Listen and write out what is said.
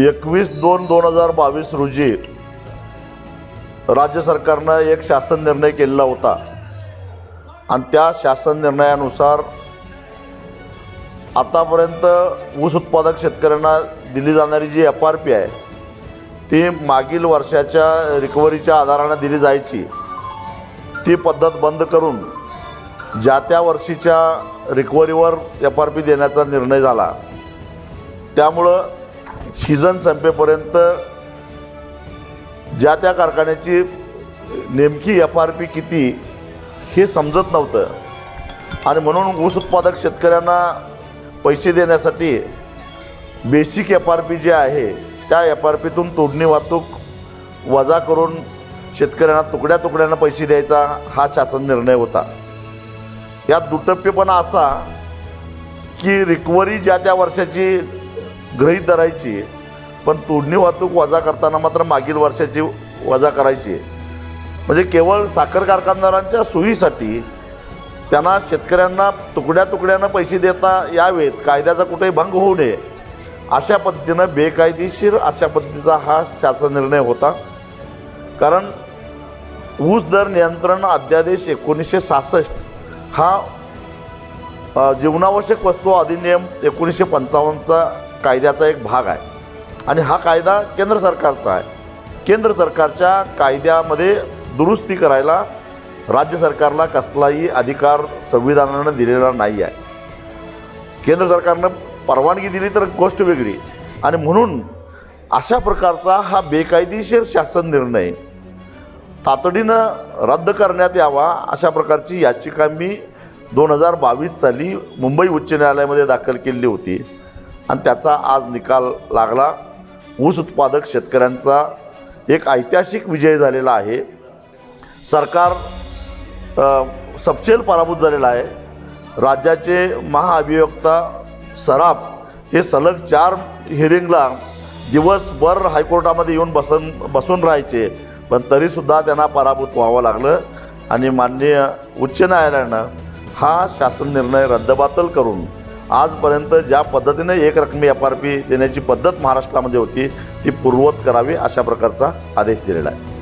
एकवीस दोन दोन हजार बावीस रोजी राज्य सरकारनं एक शासन निर्णय केलेला होता. आणि त्या शासन निर्णयानुसार आतापर्यंत ऊस उत्पादक शेतकऱ्यांना दिली जाणारी जी एफ आर पी आहे ती मागील वर्षाच्या रिकव्हरीच्या आधारानं दिली जायची. ती पद्धत बंद करून ज्या त्या वर्षीच्या रिकव्हरीवर एफ आर पी देण्याचा निर्णय झाला. त्यामुळं सीझन संपेपर्यंत ज्या त्या कारखान्याची नेमकी एफ आर पी किती हे समजत नव्हतं. आणि म्हणून ऊस उत्पादक शेतकऱ्यांना पैसे देण्यासाठी बेसिक एफ आर पी जे आहे त्या एफ आर पीतून तोडणी वाहतूक वजा करून शेतकऱ्यांना तुकड्या तुकड्यांना पैसे द्यायचा हा शासन निर्णय होता. यात दुटप्पीपणा असा की रिकव्हरी ज्या त्या वर्षाची गृहीत धरायची पण तोडणी वाहतूक वजा करताना मात्र मागील वर्षाची वजा करायची म्हणजे केवळ साखर कारखानदारांच्या सोयीसाठी त्यांना शेतकऱ्यांना तुकड्या तुकड्यानं पैसे देता यावेत कायद्याचा कुठेही भंग होऊ नये. अशा पद्धतीनं बेकायदेशीर अशा पद्धतीचा हा शासन निर्णय होता. कारण ऊस दर नियंत्रण अध्यादेश एकोणीसशे सहासष्ट हा जीवनावश्यक वस्तू अधिनियम एकोणीसशे पंचावन्नचा कायद्याचा एक भाग आहे. आणि हा कायदा केंद्र सरकारचा आहे. केंद्र सरकारच्या कायद्यामध्ये दुरुस्ती करायला राज्य सरकारला कसलाही अधिकार संविधानानं दिलेला नाही आहे. केंद्र सरकारनं परवानगी दिली तर गोष्ट वेगळी. आणि म्हणून अशा प्रकारचा हा बेकायदेशीर शासन निर्णय तातडीनं रद्द करण्यात यावा अशा प्रकारची याचिका मी दोन हजार बावीस साली मुंबई उच्च न्यायालयामध्ये दाखल केली होती. आणि त्याचा आज निकाल लागला. ऊस उत्पादक शेतकऱ्यांचा एक ऐतिहासिक विजय झालेला आहे. सरकार सपशेल पराभूत झालेला आहे. राज्याचे महाअभियोक्ता सराफ हे सलग चार हिअरिंगला दिवसभर हायकोर्टामध्ये येऊन बसून बसून राहायचे. पण तरीसुद्धा त्यांना पराभूत व्हावं लागलं. आणि माननीय उच्च न्यायालयानं हा शासन निर्णय रद्दबातल करून आजपर्यंत ज्या पद्धतीने एक रकमी एफ आर पी देण्याची पद्धत महाराष्ट्रामध्ये होती ती पूर्ववत करावी अशा प्रकारचा आदेश दिलेला आहे.